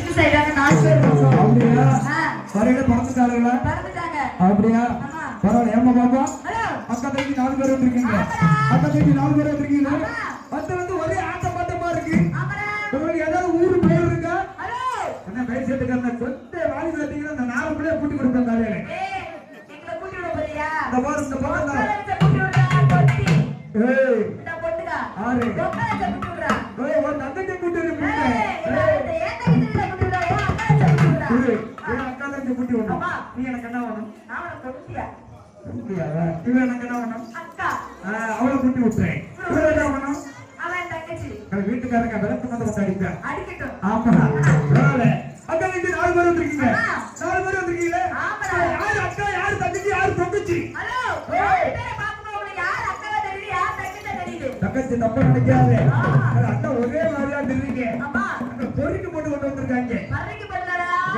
Miss ஆயிட்டாங்க நாலு பேர் இருக்கோம். அப்படியா ஆ, வரையில பறந்துட்டாருங்களா பறந்துட்டாங்க. அப்படியா. பரவாயில்ல ஏமா பாப்பா அக்கா தங்கச்சி நாலு பேர் வந்திருக்கீங்க. அக்கா தங்கச்சி நாலு பேர் வந்திருக்கீங்க. வந்து வந்து ஒரே ஆட்டம் பாட்டமா இருக்கு ஆமாடா. உங்களுக்கு ஏதாவது ஊரு பேர் இருக்கா ஹலோ, என்ன பேர் சேர்த்துக்காரன சொந்த வாங்கி பார்த்தீங்கன்னா இந்த நாலு பிள்ளைய கூட்டி கொடுப்பேன் காலையில ஏய், எங்களை கூட்டி விட போறியா? இந்த பாரு இந்த பாரு இந்த- உட்காரவச்ச கூட்டி விடுறா, கொட்டி. ஏய் இந்த பொட்டுக்கா. ஆறு. ஏய் ஒரு தங்கச்சி அக்கா தங்கச்சி கூட்டி விடணும். நீ எனக்கு என்ன வேணும்? இவன் எனக்கு என்ன வேணும்? அவளை கூட்டி விட்டுறேன். இவன் என்ன வேணும்? வீட்டுக்காரங்க விளக்கு வந்து வந்து அடிப்பேன். ஆமா அக்கா தங்கச்சி நாலு பேர் வந்திருக்கீங்க. நாலு பேர் வந்திருக்கீங்களே. யாரு அக்கா யாரு தங்கச்சி யாரு தங்கச்சி? தங்கச்சி தப்பா நினைக்காதே. ஒரே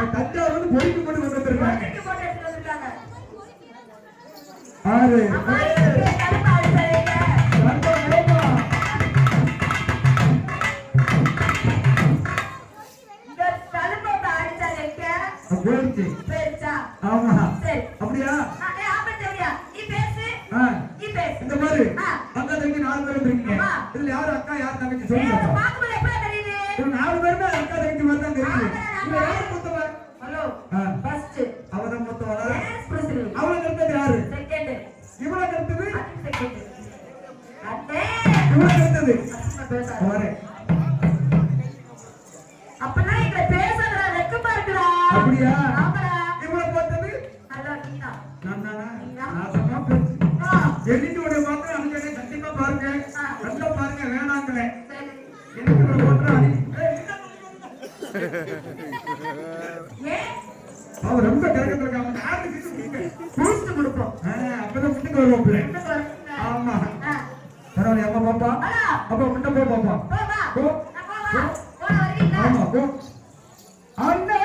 தஞ்சாவூர் வந்து பொறிக்கு கொண்டு வந்திருக்காங்க. ஆறு? ஆமா. அப்படியா. இந்த மாதிரி. அக்கா நாலு. இதுல யாரு அக்கா யார் தங்கச்சி? சொல்லுங்க. நாலு பேருமே அக்கா தங்கச்சி மாதிரி தான் தெரியுது ஆமாடா, இதுல ஆமா. யாரு மூத்தவன் ஹலோ, ஆ. first. அவதான் மூத்தவனா Dance president. அவளுக்கு அடுத்தது யாரு Second. இவளுக்கு அடுத்தது second. அண்ணே. இவளுக்கு அடுத்தது அசிங்கமா பேசாத. வரேன் அப்பனா எங்களை பேசுறதுல வெக்கமா இருக்குடா. அப்படியா ஆமாடா. இவளை பார்த்தது ஹலோ, நீனா? நான் தானா நாசமா போச்சு ஆ, எண்ணிட்டு உடைய பார்த்து அவங்க என்ன சத்தியமா பாருங்க. நல்லா பாருங்க வேணாங்களே. எனக்கு ஒரு ஏன்? அவன் ரொம்ப கரெக்டா இருக்கான். அவன் யாருக்கு boost கொடுப்போம். அப்பதான் முன்னுக்கு? ஆமா. பரவாயில்ல அப்பா பாப்பா. அப்பா முன்ன போ பாப்பா. போ, வா. போ. நான்